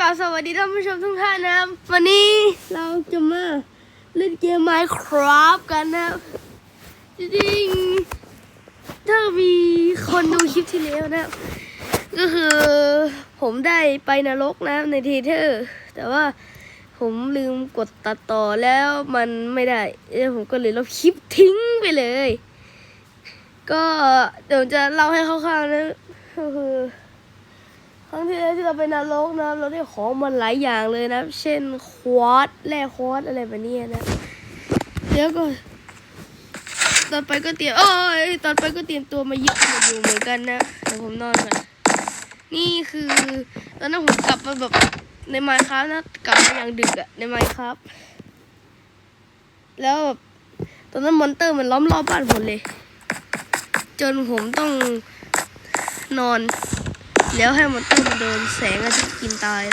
กราสวัสดีท่านผู้ชมทุกท่านนะครับ วันนี้เราจะมาเล่นเกม Minecraft กันนะครับ จริงๆถ้ามีคนดูคลิปที่แล้วนะครับ ก็คือผมได้ไปนรกนะในเทเทอร์แต่ว่าผมลืมกดตัดต่อแล้วมันไม่ได้แล้วผมก็เลยลบคลิปทิ้งไปเลย ก็เดี๋ยวจะเล่าให้คร่าวๆนะก็คือ ครั้งที่แล้วที่เราไปนรกนะเราได้ของมันหลายอย่างเลยนะ เช่นควอตแร่ควอตอะไรแบบนี้นะเดี๋ยวก็ตอนไปก็เตรียมเอ้ยตอนไปก็เตรียมตัวมายึดมันอยู่เหมือนกันนะเดี๋ยวผมนอนก่อนนี่คือตอนนั้นผมกลับมาแบบในไมค์ครับนะกลับมาอย่างดึกอะในไมค์ครับ แล้วแบบตอนนั้นมอนเตอร์มันล้อมรอบบ้านผมเลย จนผมต้องนอน แล้วให้มอนเตอร์มันโดนแสงอาทิตย์กินตาย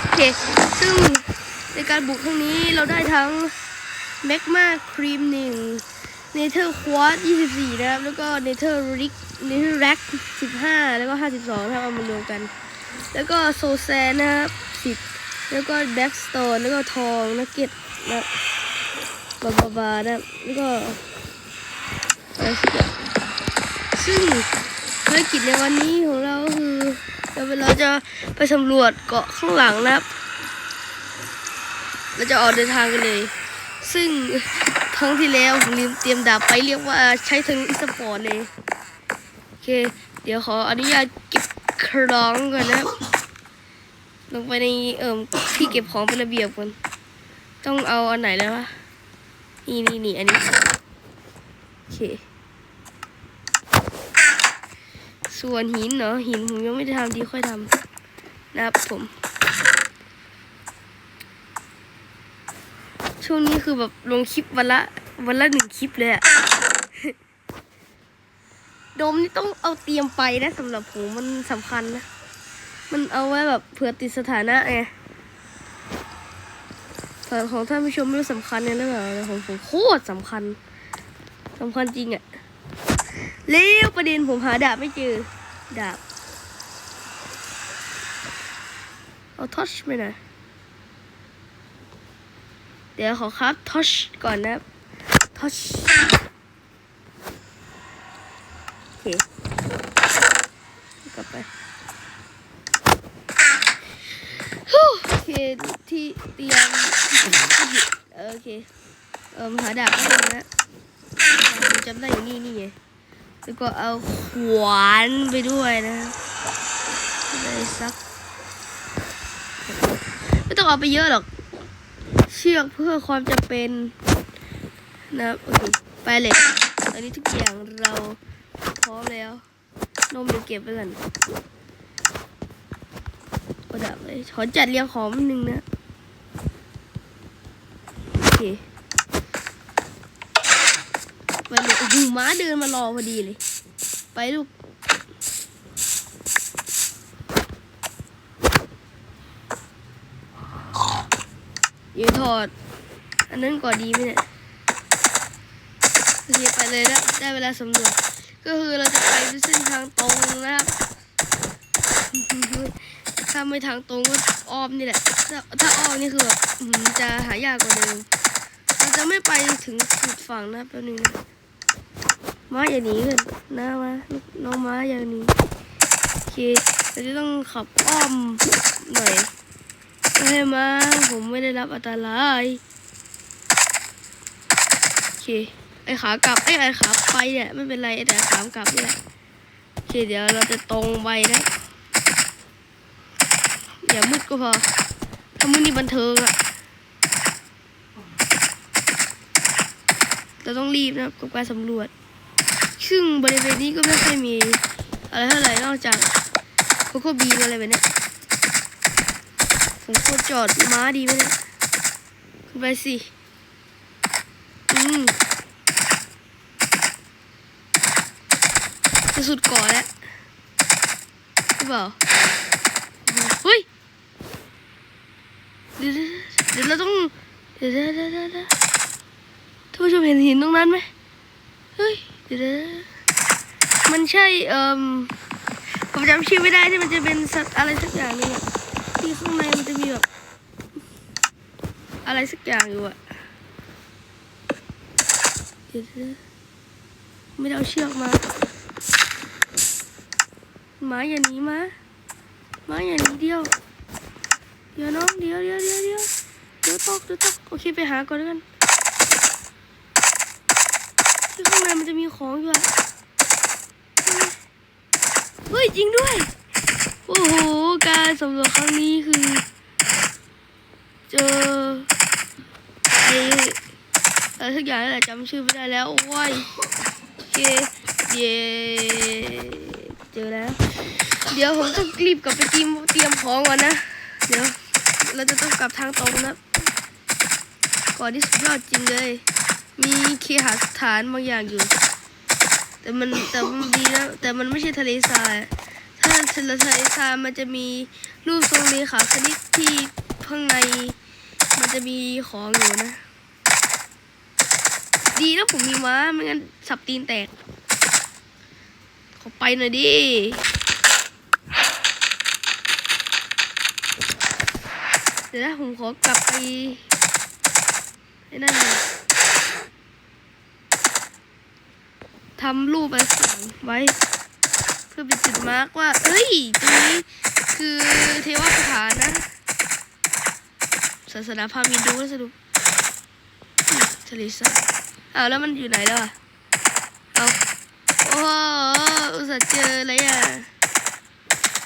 โอเค ซึ่งในการบุกครั้งนี้เราได้ทั้งแมกมาครีมหนึ่งเนเธอร์ควอตยี่สิบสี่นะครับ แล้วก็เนเธอร์ริกเนเธอร์แร็กสิบห้าแล้วก็ห้าสิบสองนะครับเอามารวมกัน แล้วก็โซแซนนะครับสิบแล้วก็แบ็กสโตนแล้วก็ทองนักเก็ตนะบาบาบานะแล้วก็อะไรสักอย่าง ซึ่งภารกิจในวันนี้ของเราคือเราเราจะไปสำรวจเกาะข้างหลังนะครับ เราจะออกเดินทางกันเลย ซึ่งครั้งที่แล้วผมลืมเตรียมดาบไปเรียกว่าใช้ทางอีสปอร์ตเลยโอเค เดี๋ยวขออนุญาตเก็บครองก่อนนะลงไปในเอ่มที่เก็บของเป็นระเบียบก่อนต้องเอาอันไหนแล้ววะนี่นี่นี่อันนี้โอเค ส่วนหินเนาะหินผมยังไม่ได้ทำดีค่อยทำนะครับผม ช่วงนี้คือแบบลงคลิปวันละวันละหนึ่งคลิปเลยอะโดมนี่ต้องเอาเตรียมไปนะสำหรับผมมันสำคัญนะ มันเอาไว้แบบเผื่อติดสถานะไงแต่ของท่านผู้ชมไม่รู้สำคัญเนี่ยหรือเปล่าของผมโคตรสำคัญสำคัญจริงอะ แล้วประเด็นผมหาดาบไม่เจอ ดาบ เอาทอชไปหน่อยเดี๋ยวขอครับทอชก่อนนะทอชโอเคกลับไปโอเคที่เตรียมโอเค เออหาดาบไม่ได้นะจำได้อยู่นี่นี่ไง แล้วก็เอาขวานไปด้วยนะเลยสัก ไม่ต้องเอาไปเยอะหรอก เชือกเพื่อความจำเป็นนะโอเคไปเลยตอนนี้ทุกอย่างเราพร้อมแล้ว นมเดี๋ยวเก็บไปก่อนกระดับเลยขอจัดเรียงของนิดนึงนะ โอเค ไปเลยโอ้โหม้าเดินมารอพอดีเลย ไปลูกเดี๋ยวถอด อันนั้นก่อนดีไหมเนี่ยโอเคไปเลยแล้วได้เวลาสำรวจ ก็คือเราจะไปด้วยเส้นทางตรงนะครับถ้าไม่ทางตรงก็อ้อมนี่แหละ ถ้าถ้าอ้อมนี่คือแบบอื้อหือจะหายากกว่าเดิม เราจะไม่ไปถึงสุดฝั่งนะแป๊บนึงนะ ม้าอย่าหนีกันนะมาน้องม้าอย่าหนีโอเคเราจะต้องขับอ้อมหน่อยให้ม้าผมไม่ได้รับอันตรายโอเคไอขากลับไอยไอขาไปเนี่ยไม่เป็นไรแต่ขามกลับนี่แหละโอเคเดี๋ยวเราจะตรงไปนะอย่ามืดก็พอถ้ามืดนี่บันเทิงอะเราต้องรีบนะครับกับการสำรวจ ซึ่งบริเวณนี้ก็ไม่ค่อยมี อะไรเท่าไหร่นอกจากโคโคบีอะไรแบบเนี้ยผมควรจอดม้าดีไหมเนี่ยขึ้นไปสิ อืมจะสุดก่อนแล้วหรือเปล่าเฮ้ยเดี๋ยวเดี๋ยวเราต้อง เดี๋ยวเดี๋ยวเดี๋ยวเดี๋ยวท่านผู้ชมเห็นหินตรงนั้นไหมเฮ้ย เดี๋ยวนะมันใช่เอ่มผมจำชื่อไม่ได้ที่มันจะเป็นสัตว์อะไรสักอย่างหนึงอะที่ข้างในมันจะมีแบบอะไรสักอย่างอยู่อะเดี๋ยวนะไม่ได้เอาเชือกมาหมาอย่าหนีมาหมาอย่าหนีเดียวเดี๋ยวน้องเดี๋ยวเดี๋ยวเดี๋ยวเดี๋ยวเดี๋ยวตกเดี๋ยวตกโอเคไปหาก่อนแล้วกัน ที่ข้างในมันจะมีของอยู่อะเฮ้ยจริงด้วย โอ้โห การสำรวจครั้งนี้คือ เจอไออะไรสักอย่างนี่แหละจำชื่อไม่ได้แล้ว โอ้ยเคเย่เจอแล้ว เดี๋ยวผมต้องรีบกลับไปเตรียมเตรียมของก่อนนะ เดี๋ยวเราจะต้องกลับทางตรงนะ ก่อนที่สุดยอดจริงเลย มีเคหสถานบางอย่างอยู่ แต่มันแต่มันดีนะแต่มันไม่ใช่ทะเลทราย ถ้าทะเลทรายมันจะมีรูปทรงเลขาคณิตที่ข้างใน มันจะมีของอยู่นะ ดีนะผมมีม้าไม่งั้นสับตีนแตก ขอไปหน่อยดิเดี๋ยวนะผมขอกลับไปไอ้นั่นหน่อย ทำรูปอะไรสักอย่างไว้ เพื่อเป็นจุดมาร์กว่า เอ้ยตรงนี้คือเทวสถานนะศาสนาพามณ์ฮินดูนะสรุปทะเลทรายอ้าวแล้วมันอยู่ไหนแล้วอะเอาโอ้โหอุตส่าห์เจออะไรอะ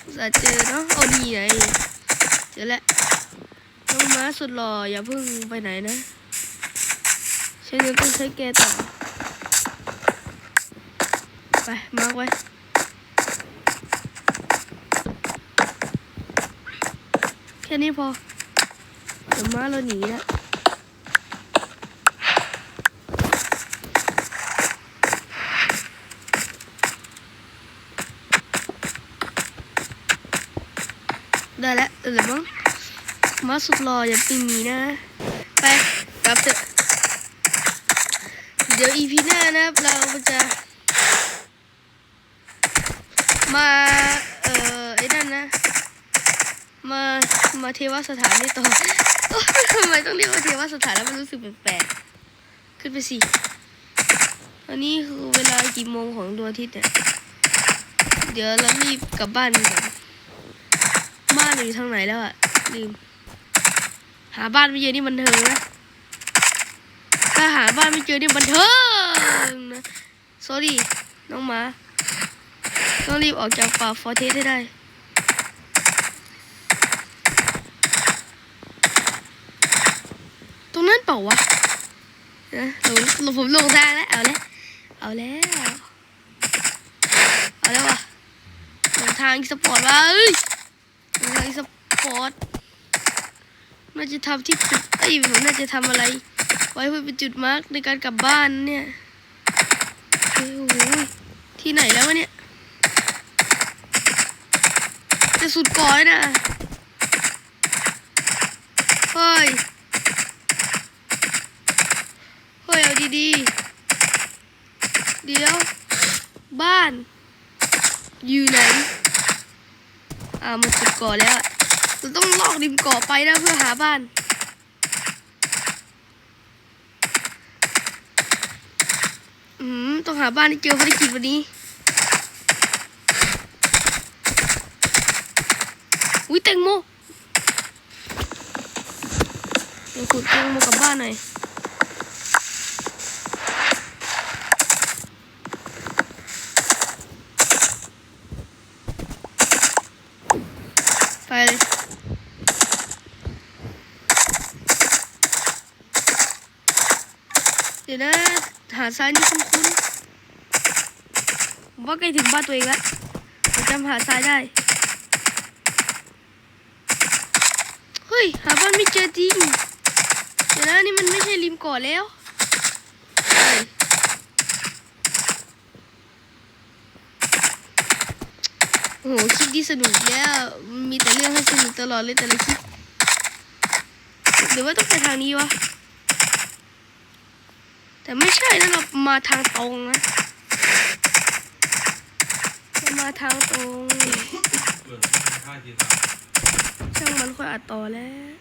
อุตส่าห์เจอเนาะโอ้นี่ไงเจอแล้วน้องม้าสุดหล่ออย่าเพิ่งไปไหนนะฉันยังต้องใช้แกต่อ ไปมาร์กไว้แค่นี้พอเดี๋ยวม้าเราหนีแล้วได้แล้วเดี๋ยวมั้งม้าสุดหล่ออย่าปีนีนะ ไปกลับเถอะเดี๋ยวอีพีหน้านะครับ เราจะ มาเอ่อไอ้นั่นนะ มามาเทวสถานนี่ต่อทำไมต้องเรียกว่าเทวสถานแล้วมันรู้สึกแปลกๆขึ้นไปสิอันนี้คือเวลากี่โมงของดวงอาทิตย์เนี่ยเดี๋ยวเรารีบกลับบ้านก่อนบ้านอยู่ทางไหนแล้วอะลืมหาบ้านไม่เจอนี่บันเทิงนะถ้าหาบ้านไม่เจอนี่บันเทิงนะ sorry น้องหมา ต้องรีบออกจากป่าฟอร์เทสให้ได้ ตรงนั้นเปล่าวะนะหลงผมลงทางแล้ว เอาแล้ว เอาแล้ว เอาแล้ววะลงทางสปอร์ตวะเอ้ยลงทางสปอร์ตน่าจะทำที่จุดไอ้ผมน่าจะทำอะไร ไว้เพื่อเป็นจุดมาร์กในการกลับบ้านเนี่ยโอ้โหที่ไหนแล้ววะเนี่ย จะสุดก่อยนะเฮ้ยเฮ้ยเอาดีๆ เดี๋ยว บ้าน อยู่ไหนอ่ามันสุดก่อแล้วเราต้องลอกริมกาะไปนะเพื่อหาบ้านอืมต้องหาบ้านที่เจอภารกิจวันนี้ อุ้ยแตงโมเดี๋ยวขุดแตงโมกลับบ้านหน่อยไปเลยเดี๋ยวนะหาดทรายนี่คุ้นๆผมว่าใกล้ถึงบ้านตัวเองแล้วผมจำหาดทรายได้ ฮ้ย หาบ้านไม่เจอจริงเดี๋ยวนะนี่มันไม่ใช่ริมกาะแล้วโอ้โหคลิปที่สนุกแล้วมีแต่เรื่องให้สนุกตลอดเลยแต่ละคลิปหรือว่าต้องไปทางนี้วะ แต่ไม่ใช่นะเรามาทางตรงนะมาทางตรง ช่างมันค่อยอัดต่อแล้ว